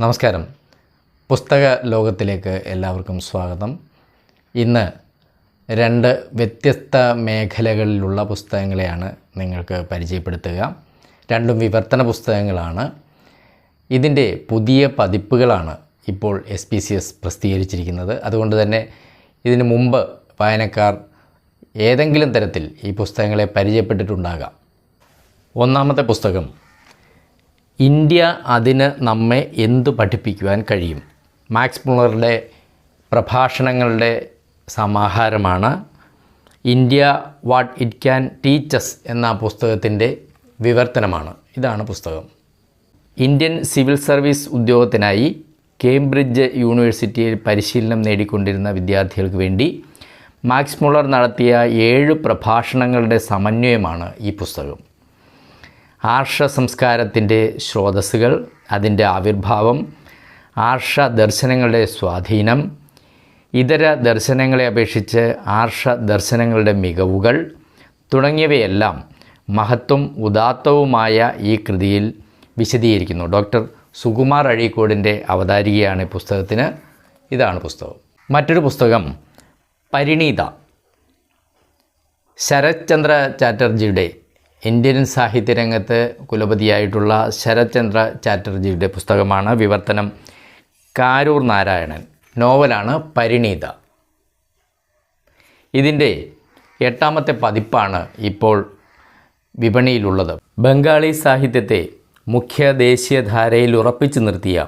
നമസ്കാരം. പുസ്തക ലോകത്തിലേക്ക് എല്ലാവർക്കും സ്വാഗതം. ഇന്ന് രണ്ട് വ്യത്യസ്ത മേഖലകളിലുള്ള പുസ്തകങ്ങളെയാണ് നിങ്ങൾക്ക് പരിചയപ്പെടുത്തുക. രണ്ടും വിവർത്തന പുസ്തകങ്ങളാണ്. ഇതിന്റെ പുതിയ പതിപ്പുകളാണ് ഇപ്പോൾ എസ് പി സി എസ് പ്രസിദ്ധീകരിച്ചിരിക്കുന്നത്. അതുകൊണ്ട് തന്നെ ഇതിനു മുമ്പ് വായനക്കാർ ഏതെങ്കിലും തരത്തിൽ ഈ പുസ്തകങ്ങളെ പരിചയപ്പെട്ടിട്ടുണ്ടാകാം. ഒന്നാമത്തെ പുസ്തകം ഇന്ത്യ അതിന് നമ്മെ എന്തു പഠിപ്പിക്കുവാൻ കഴിയും? മാക്സ് മുള്ളറുടെ പ്രഭാഷണങ്ങളുടെ സമാഹാരമാണ് India what it can teach us എന്ന പുസ്തകത്തിന്റെ വിവർത്തനമാണ്. ഇതാണ് പുസ്തകം. ഇന്ത്യൻ സിവിൽ സർവീസ് ഉദ്യോഗത്തിനായി കേംബ്രിഡ്ജ് യൂണിവേഴ്സിറ്റിയിൽ പരിശീലനം നേടിക്കൊണ്ടിരുന്ന വിദ്യാർത്ഥികൾക്ക് വേണ്ടി മാക്സ് മുള്ളർ നടത്തിയ ഏഴ് പ്രഭാഷണങ്ങളുടെ സമന്വയമാണ് ഈ പുസ്തകം. ആർഷ സംസ്കാരത്തിന്റെ സ്രോതസ്സുകൾ അതിന്റെ ആവിർഭാവം ആർഷ ദർശനങ്ങളുടെ സ്വാധീനം ഇതര ദർശനങ്ങളെ അപേക്ഷിച്ച് ആർഷ ദർശനങ്ങളുടെ മികവുകൾ തുടങ്ങിയവയെല്ലാം മഹത്വം ഉദാത്തവുമായ ഈ കൃതിയിൽ വിശദീകരിക്കുന്നു. ഡോക്ടർ സുകുമാർ അഴീക്കോടിന്റെ അവതാരികയാണ് പുസ്തകത്തിന്. ഇതാണ് പുസ്തകം. മറ്റൊരു പുസ്തകം പരിണീത. ശരത്ചന്ദ്ര ചാറ്റർജിയുടെ ഇന്ത്യൻ സാഹിത്യരംഗത്ത് കുലപതിയായിട്ടുള്ള ശരത്ചന്ദ്ര ചാറ്റർജിയുടെ പുസ്തകമാണ് വിവർത്തനം കാരൂർ നാരായണൻ. നോവലാണ് പരിണീത. ഇതിന്റെ എട്ടാമത്തെ പതിപ്പാണ് ഇപ്പോൾ വിപണിയിലുള്ളത്. ബംഗാളി സാഹിത്യത്തെ മുഖ്യ ദേശീയധാരയിൽ ഉറപ്പിച്ചു നിർത്തിയ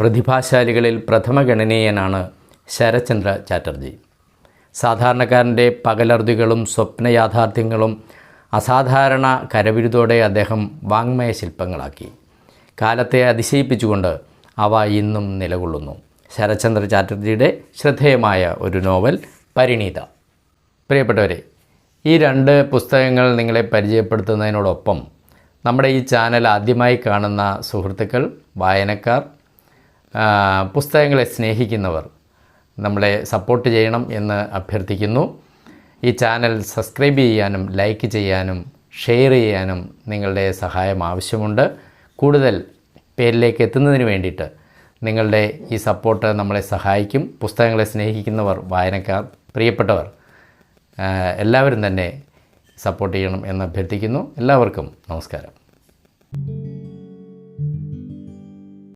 പ്രതിഭാശാലികളിൽ പ്രഥമഗണനീയനാണ് ശരത്ചന്ദ്ര ചാറ്റർജി. സാധാരണക്കാരന്റെ പകലർതികളും സ്വപ്നയാഥാർത്ഥ്യങ്ങളും അസാധാരണ കരവിരുതോടെ അദ്ദേഹം വാങ്മയ ശില്പങ്ങളാക്കി. കാലത്തെ അതിശയിപ്പിച്ചുകൊണ്ട് അവ ഇന്നും നിലകൊള്ളുന്നു. ശരത്ചന്ദ്ര ചാറ്റർജിയുടെ ശ്രദ്ധേയമായ ഒരു നോവൽ പരിണീത. പ്രിയപ്പെട്ടവരെ ഈ രണ്ട് പുസ്തകങ്ങൾ നിങ്ങളെ പരിചയപ്പെടുത്തുന്നതിനോടൊപ്പം നമ്മുടെ ഈ ചാനൽ ആദ്യമായി കാണുന്ന സുഹൃത്തുക്കൾ വായനക്കാർ പുസ്തകങ്ങളെ സ്നേഹിക്കുന്നവർ നമ്മളെ സപ്പോർട്ട് ചെയ്യണം എന്ന് അഭ്യർത്ഥിക്കുന്നു. ഈ ചാനൽ സബ്സ്ക്രൈബ് ചെയ്യാനും ലൈക്ക് ചെയ്യാനും ഷെയർ ചെയ്യാനും നിങ്ങളുടെ സഹായം ആവശ്യമുണ്ട്. കൂടുതൽ പേരിലേക്ക് എത്തുന്നതിന് വേണ്ടിയിട്ട് നിങ്ങളുടെ ഈ സപ്പോർട്ട് നമ്മളെ സഹായിക്കും. പുസ്തകങ്ങളെ സ്നേഹിക്കുന്നവർ വായനക്കാർ പ്രിയപ്പെട്ടവർ എല്ലാവരും തന്നെ സപ്പോർട്ട് ചെയ്യണം എന്ന് അഭ്യർത്ഥിക്കുന്നു. എല്ലാവർക്കും നമസ്കാരം.